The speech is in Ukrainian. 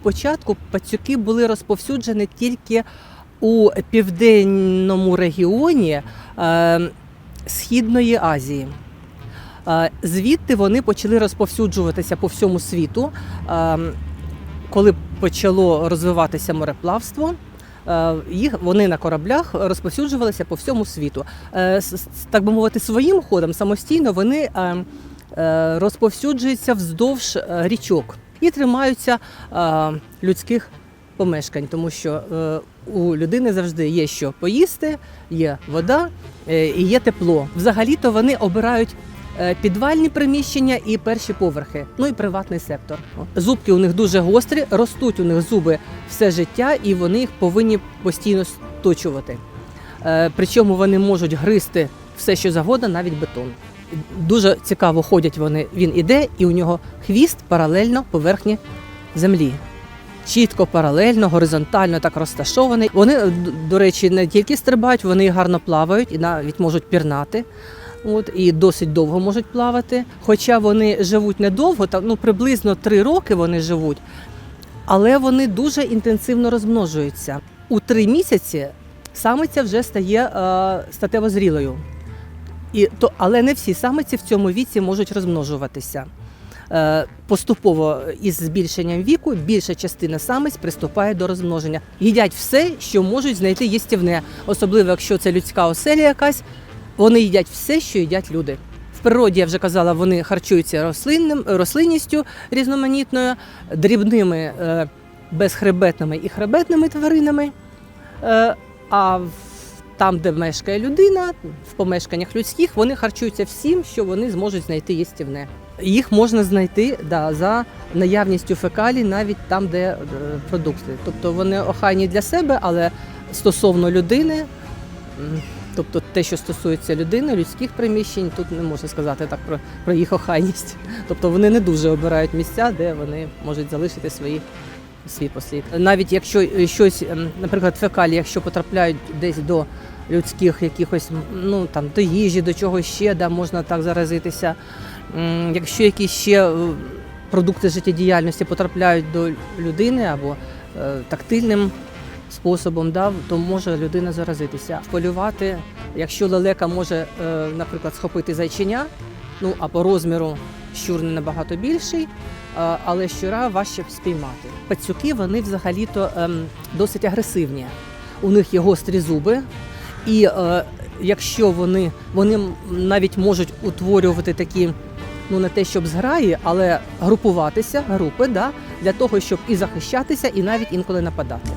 спочатку пацюки були розповсюджені тільки у південному регіоні е, Східної Азії. Е, Звідти вони почали розповсюджуватися по всьому світу, е, коли почало розвиватися мореплавство. Їх вони на кораблях розповсюджувалися по всьому світу. Так би мовити, своїм ходом самостійно вони розповсюджуються вздовж річок і тримаються е, людських помешкань, тому що е, у людини завжди є що поїсти, є вода е, і є тепло. Взагалі-то вони обирають підвальні приміщення і перші поверхи, ну і приватний сектор. Зубки у них дуже гострі, ростуть у них зуби все життя, і вони їх повинні постійно сточувати. Причому вони можуть гризти все, що завгодно, навіть бетон. Дуже цікаво ходять вони. Він іде, і у нього хвіст паралельно поверхні землі. Чітко, паралельно, горизонтально так розташований. Вони, до речі, не тільки стрибають, вони гарно плавають і навіть можуть пірнати. От, і досить довго можуть плавати. Хоча вони живуть недовго, так, ну, приблизно три роки вони живуть, але вони дуже інтенсивно розмножуються. У три місяці самиця вже стає е, статево зрілою. І, то, але не всі самиці в цьому віці можуть розмножуватися. Е, Поступово із збільшенням віку більша частина самиць приступає до розмноження. Їдять все, що можуть знайти їстівне, особливо якщо це людська оселя якась. Вони їдять все, що їдять люди. В природі я вже казала, вони харчуються рослинним, рослинністю різноманітною, дрібними е, безхребетними і хребетними тваринами. Е, а в- там, де мешкає людина, в помешканнях людських, вони харчуються всім, що вони зможуть знайти їстівне. Їх можна знайти да, за наявністю фекалій навіть там, де е, продукти. Тобто вони охайні для себе, але стосовно людини, тобто те, що стосується людини, людських приміщень, тут не можна сказати так про, про їх охайність. Тобто вони не дуже обирають місця, де вони можуть залишити свої свій послід. Навіть якщо е, щось, ем, наприклад, фекалії, якщо потрапляють десь до людських якихось, ну там до їжі, до чогось ще, да, можна так заразитися. Якщо якісь ще е, продукти життєдіяльності потрапляють до людини або е, тактильним способом, да, то може людина заразитися. Полювати, якщо лелека може, наприклад, схопити зайчиня, ну а по розміру щур не набагато більший, але щура важче спіймати. Пацюки вони взагалі-то ем, досить агресивні. У них є гострі зуби, і е, якщо вони, вони навіть можуть утворювати такі, ну не те, щоб зграї, але групуватися, групи, да, для того, щоб і захищатися, і навіть інколи нападати.